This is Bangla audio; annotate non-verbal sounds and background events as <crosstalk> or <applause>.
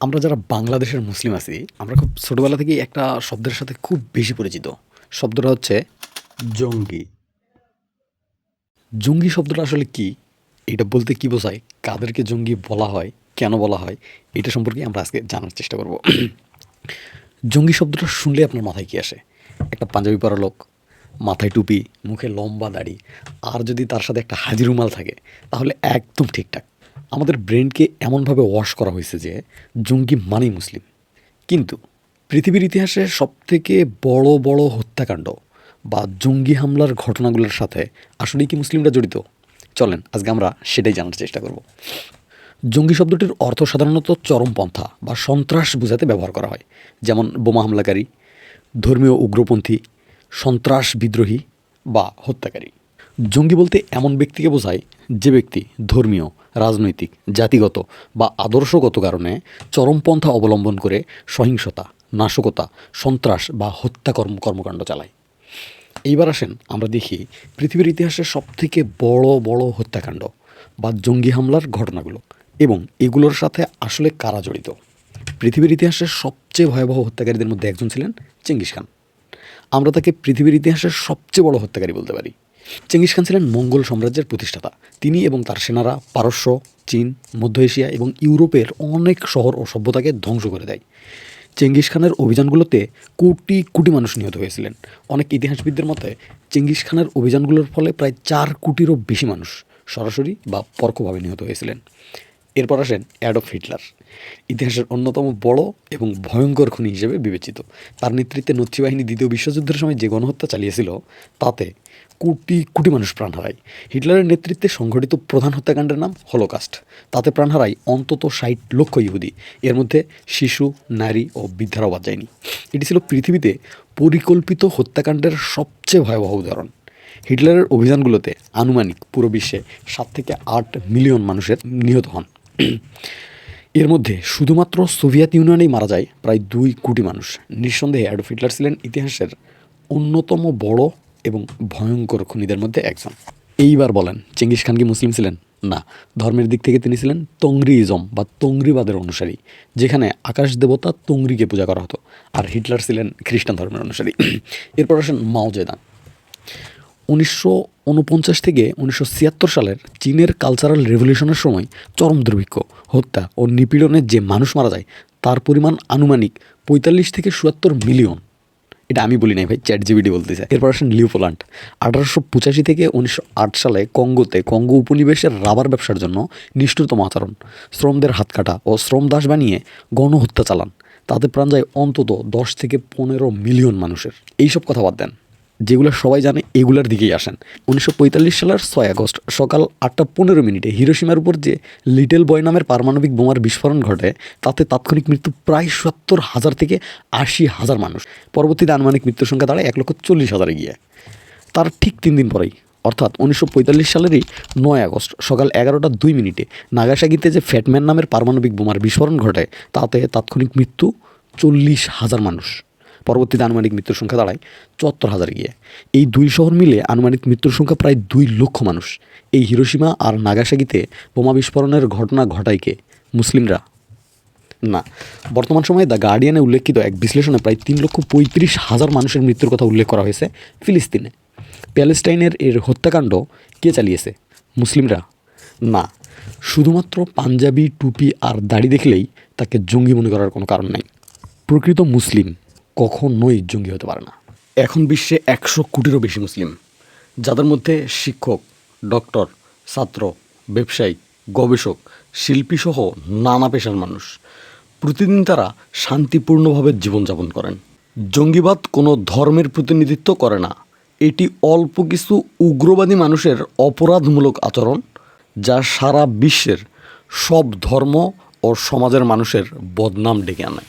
আমরা যারা বাংলাদেশের মুসলিম আছি, আমরা খুব ছোটোবেলা থেকেই একটা শব্দের সাথে খুব বেশি পরিচিত। শব্দটা হচ্ছে জঙ্গি। জঙ্গি শব্দটা আসলে কি? এটা বলতে কি বোঝায়? কাদেরকে জঙ্গি বলা হয়? কেন বলা হয়? এটা সম্পর্কে আমরা আজকে জানার চেষ্টা করব। জঙ্গি শব্দটা শুনলে আপনার মাথায় কি আসে? একটা পাঞ্জাবি পরা লোক, মাথায় টুপি, মুখে লম্বা দাড়ি, আর যদি তার সাথে একটা হাজিরুমাল থাকে, তাহলে একদম ঠিকঠাক। আমাদের ব্রেনকে এমনভাবে ওয়াশ করা হয়েছে যে জঙ্গি মানেই মুসলিম। কিন্তু পৃথিবীর ইতিহাসে সবথেকে বড় বড় হত্যাকাণ্ড বা জঙ্গি হামলার ঘটনাগুলোর সাথে আসলেই কি মুসলিমরা জড়িত? চলেন, আজকে আমরা সেটাই জানার চেষ্টা করব। জঙ্গি শব্দটির অর্থ সাধারণত চরমপন্থা বা সন্ত্রাস বোঝাতে ব্যবহার করা হয়। যেমন বোমা হামলাকারী, ধর্মীয় উগ্রপন্থী, সন্ত্রাস বিদ্রোহী বা হত্যাকারী। জঙ্গি বলতে এমন ব্যক্তিকে বোঝায় যে ব্যক্তি ধর্মীয়, রাজনৈতিক, জাতিগত বা আদর্শগত কারণে চরমপন্থা অবলম্বন করে সহিংসতা, নাশকতা, সন্ত্রাস বা হত্যাকর্ম কর্মকাণ্ড চালায়। এইবার আসেন আমরা দেখি পৃথিবীর ইতিহাসের সবথেকে বড় বড় হত্যাকাণ্ড বা জঙ্গি হামলার ঘটনাগুলো এবং এগুলোর সাথে আসলে কারা জড়িত? পৃথিবীর ইতিহাসের সবচেয়ে ভয়াবহ হত্যাকারীদের মধ্যে একজন ছিলেন চেঙ্গিস খান। আমরা তাকে পৃথিবীর ইতিহাসের সবচেয়ে বড় হত্যাকারী বলতে পারি। চেঙ্গিস খান ছিলেন মঙ্গল সাম্রাজ্যের প্রতিষ্ঠাতা। তিনি এবং তার সেনারা পারস্য, চীন, মধ্য এশিয়া এবং ইউরোপের অনেক শহর ও সভ্যতাকে ধ্বংস করে দেয়। চেঙ্গিস খানের অভিযানগুলোতে কোটি কোটি মানুষ নিহত হয়েছিলেন। অনেক ইতিহাসবিদদের মতে, চেঙ্গিস খানের অভিযানগুলোর ফলে প্রায় চার কোটিরও বেশি মানুষ সরাসরি বা পরোক্ষভাবে নিহত হয়েছিলেন। এরপর আসেন অ্যাডলফ হিটলার। ইতিহাসের অন্যতম বড় এবং ভয়ঙ্কর খুনি হিসেবে বিবেচিত। তার নেতৃত্বে নথি বাহিনী দ্বিতীয় বিশ্বযুদ্ধের সময় যে গণহত্যা চালিয়েছিল, তাতে কোটি কোটি মানুষ প্রাণ হারায়। হিটলারের নেতৃত্বে সংঘটিত প্রধান হত্যাকাণ্ডের নাম হলোকাস্ট। তাতে প্রাণ হারায় অন্তত ষাট লক্ষ ইহুদি। এর মধ্যে শিশু, নারী ও বৃদ্ধারাও বাদ যায়নি। এটি ছিল পৃথিবীতে পরিকল্পিত হত্যাকাণ্ডের সবচেয়ে ভয়াবহ উদাহরণ। হিটলারের অভিযানগুলোতে আনুমানিক পুরো বিশ্বে সাত থেকে আট মিলিয়ন মানুষের নিহত হন। এর মধ্যে শুধুমাত্র সোভিয়েত ইউনিয়নেই মারা যায় প্রায় দুই কোটি মানুষ। নিঃসন্দেহে অ্যাডলফ হিটলার ছিলেন ইতিহাসের অন্যতম বড় এবং ভয়ঙ্কর খুনিদের মধ্যে একজন। এইবার বলেন, চেঙ্গিস খান কি মুসলিম ছিলেন? না। ধর্মের দিক থেকে তিনি ছিলেন তংরিইজম বা তংরিবাদের অনুসারী, যেখানে আকাশ দেবতা তংরিকে পূজা করা হতো, আর হিটলার ছিলেন খ্রিস্টান ধর্মের অনুসারী। <clears throat> এরপর আসেন মাও জেদাং উনিশশো উনপঞ্চাশ থেকে উনিশশো ছিয়াত্তর সালের চীনের কালচারাল রেভলিউশনের সময় চরম দুর্ভিক্ষ, হত্যা ও নিপীড়নের যে মানুষ মারা যায়, তার পরিমাণ আনুমানিক পঁয়তাল্লিশ থেকে চুয়াত্তর মিলিয়ন। এটা আমি বলি নাই ভাই চ্যাট জিবিডি বলতেছে। এরপর আসেন লিওপোল্যান্ড আঠারোশো পঁচাশি থেকে উনিশশো আট সালে কঙ্গোতে কঙ্গো উপনিবেশের রাবার ব্যবসার জন্য নিষ্ঠুরতম আচরণ। শ্রমদের হাত কাটা ও শ্রম দাস বানিয়ে গণহত্যা চালান। তাতে প্রাণ যায় অন্তত দশ থেকে পনেরো মিলিয়ন মানুষের। এইসব কথা বাদ দেন। যেগুলো সবাই জানে, এগুলার দিকেই আসেন। উনিশশো পঁয়তাল্লিশ সালের ছয় আগস্ট সকাল আটটা পনেরো মিনিটে হিরোসীমার উপর যে লিটল বয় নামের পারমাণবিক বোমার বিস্ফোরণ ঘটে, তাতে তাৎক্ষণিক মৃত্যু প্রায় সত্তর হাজার থেকে আশি হাজার মানুষ। পরবর্তীতে আনুমানিক মৃত্যুর সংখ্যা দাঁড়ায় এক লক্ষ চল্লিশ হাজারে গিয়ে। তার ঠিক তিন দিন পরেই, অর্থাৎ উনিশশো পঁয়তাল্লিশ সালেরই নয় আগস্ট সকাল এগারোটা দুই মিনিটে নাগাসাগিতে যে ফ্যাটম্যান নামের পারমাণবিক বোমার বিস্ফোরণ ঘটে, তাতে তাৎক্ষণিক মৃত্যু চল্লিশ হাজার মানুষ। পরবর্তীতে আনুমানিক মৃত্যুর সংখ্যা দাঁড়ায় চুয়াত্তর হাজার গিয়ে। এই দুই শহর মিলে আনুমানিক মৃত্যুর সংখ্যা প্রায় দুই লক্ষ মানুষ। এই হিরোসীমা আর নাগাসাগিতে বোমা বিস্ফোরণের ঘটনা ঘটায় কে? মুসলিমরা? না। বর্তমান সময়ে দ্য গার্ডিয়ানে উল্লেখিত এক বিশ্লেষণে প্রায় তিন লক্ষ পঁয়ত্রিশ হাজার মানুষের মৃত্যুর কথা উল্লেখ করা হয়েছে ফিলিস্তিনে। প্যালেস্টাইনের এর হত্যাকাণ্ড কে চালিয়েছে? মুসলিমরা? না। শুধুমাত্র পাঞ্জাবি, টুপি আর দাড়ি দেখলেই তাকে জঙ্গি মনে করার কোনো কারণ নাই। প্রকৃত মুসলিম। কখনোই জঙ্গি হতে পারে না। এখন বিশ্বে একশো কোটিরও বেশি মুসলিম, যাদের মধ্যে শিক্ষক, ডক্টর, ছাত্র, ব্যবসায়ী, গবেষক, শিল্পীসহ নানা পেশার মানুষ। প্রতিদিন তারা শান্তিপূর্ণভাবে জীবনযাপন করেন। জঙ্গিবাদ কোনো ধর্মের প্রতিনিধিত্ব করে না। এটি অল্প কিছু উগ্রবাদী মানুষের অপরাধমূলক আচরণ, যা সারা বিশ্বের সব ধর্ম ও সমাজের মানুষের বদনাম ডেকে আনে।